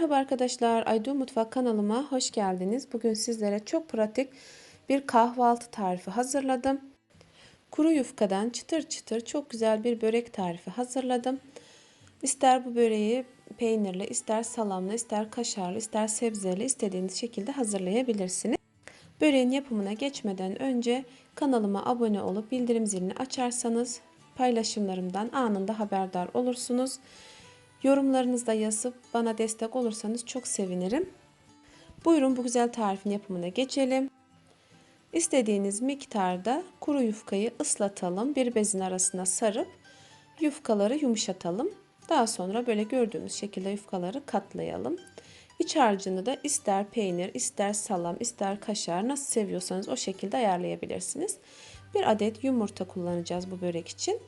Merhaba arkadaşlar, Aydu Mutfak kanalıma hoş geldiniz. Bugün sizlere çok pratik bir kahvaltı tarifi hazırladım. Kuru yufkadan çıtır çıtır çok güzel bir börek tarifi hazırladım. İster bu böreği peynirli, ister salamlı, ister kaşarlı, ister sebzeli istediğiniz şekilde hazırlayabilirsiniz. Böreğin yapımına geçmeden önce kanalıma abone olup bildirim zilini açarsanız paylaşımlarımdan anında haberdar olursunuz. Yorumlarınızda yazıp bana destek olursanız çok sevinirim. Buyurun bu güzel tarifin yapımına geçelim. İstediğiniz miktarda kuru yufkayı ıslatalım. Bir bezin arasına sarıp yufkaları yumuşatalım. Daha sonra böyle gördüğümüz şekilde yufkaları katlayalım. İç harcını da ister peynir, ister salam, ister kaşar nasıl seviyorsanız o şekilde ayarlayabilirsiniz. Bir adet yumurta kullanacağız bu börek için.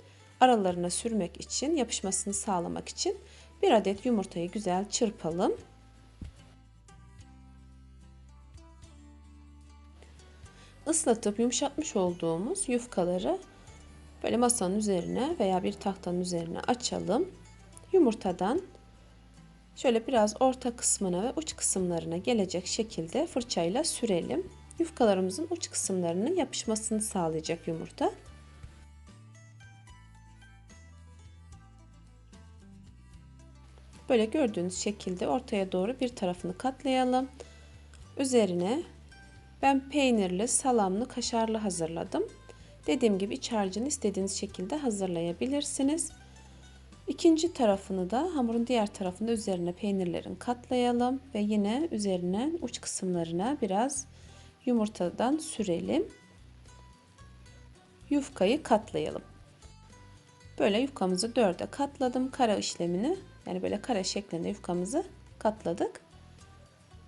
Aralarına sürmek için, yapışmasını sağlamak için bir adet yumurtayı güzel çırpalım. Islatıp yumuşatmış olduğumuz yufkaları böyle masanın üzerine veya bir tahtanın üzerine açalım. Yumurtadan şöyle biraz orta kısmına ve uç kısımlarına gelecek şekilde fırçayla sürelim. Yufkalarımızın uç kısımlarının yapışmasını sağlayacak yumurta. Böyle gördüğünüz şekilde ortaya doğru bir tarafını katlayalım. Üzerine ben peynirli, salamlı, kaşarlı hazırladım. Dediğim gibi iç harcını istediğiniz şekilde hazırlayabilirsiniz. İkinci tarafını da hamurun diğer tarafını üzerine peynirlerin katlayalım ve yine üzerine uç kısımlarına biraz yumurtadan sürelim. Yufkayı katlayalım. Böyle yufkamızı dörde katladım. Kara işlemini yani böyle kare şeklinde yufkamızı katladık.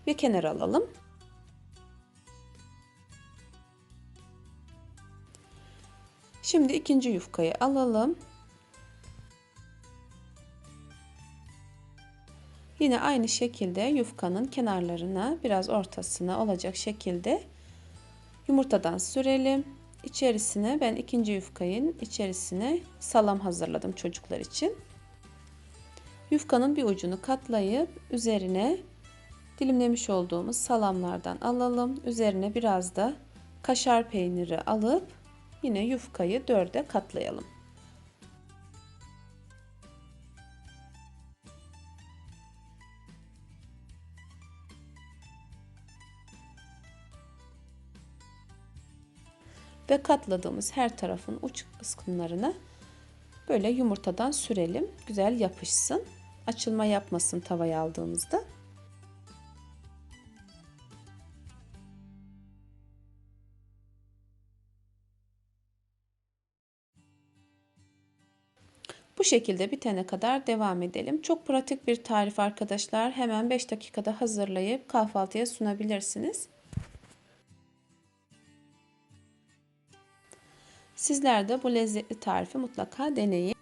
Ve kenara alalım. Şimdi ikinci yufkayı alalım. Yine aynı şekilde yufkanın kenarlarına biraz ortasına olacak şekilde yumurtadan sürelim. İçerisine ben ikinci yufkayın içerisine salam hazırladım çocuklar için. Yufkanın bir ucunu katlayıp üzerine dilimlemiş olduğumuz salamlardan alalım. Üzerine biraz da kaşar peyniri alıp yine yufkayı dörde katlayalım. Ve katladığımız her tarafın uç kısımlarına böyle yumurtadan sürelim. Güzel yapışsın açılma yapmasın tavaya aldığımızda. Bu şekilde bitene kadar devam edelim. Çok pratik bir tarif arkadaşlar. Hemen 5 dakikada hazırlayıp kahvaltıya sunabilirsiniz. Sizler de bu lezzetli tarifi mutlaka deneyin.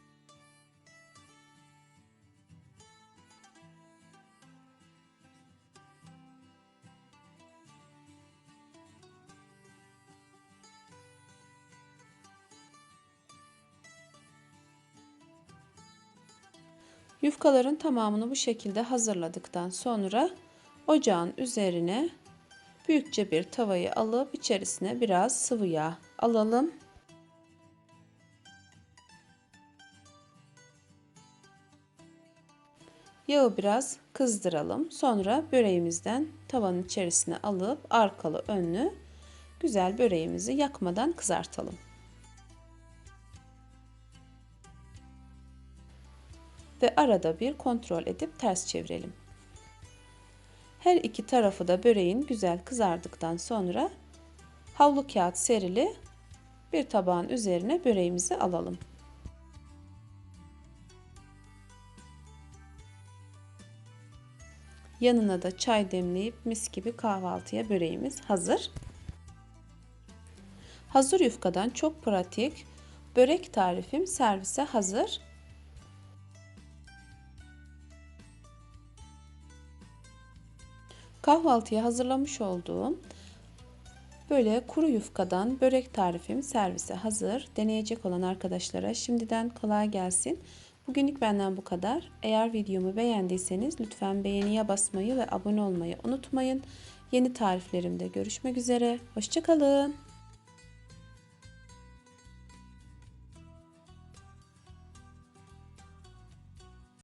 Yufkaların tamamını bu şekilde hazırladıktan sonra ocağın üzerine büyükçe bir tavayı alıp içerisine biraz sıvı yağ alalım. Yağı biraz kızdıralım. Sonra böreğimizden tavanın içerisine alıp arkalı önlü güzel böreğimizi yakmadan kızartalım. ve arada bir kontrol edip ters çevirelim. Her iki tarafı da böreğin güzel kızardıktan sonra havlu kağıt serili bir tabağın üzerine böreğimizi alalım. Yanına da çay demleyip mis gibi kahvaltıya böreğimiz hazır. Hazır yufkadan çok pratik börek tarifim servise hazır. Kahvaltıya hazırlamış olduğum böyle kuru yufkadan börek tarifim servise hazır. Deneyecek olan arkadaşlara şimdiden kolay gelsin. Bugünlük benden bu kadar. Eğer videomu beğendiyseniz lütfen beğeniye basmayı ve abone olmayı unutmayın. Yeni tariflerimde görüşmek üzere. Hoşçakalın.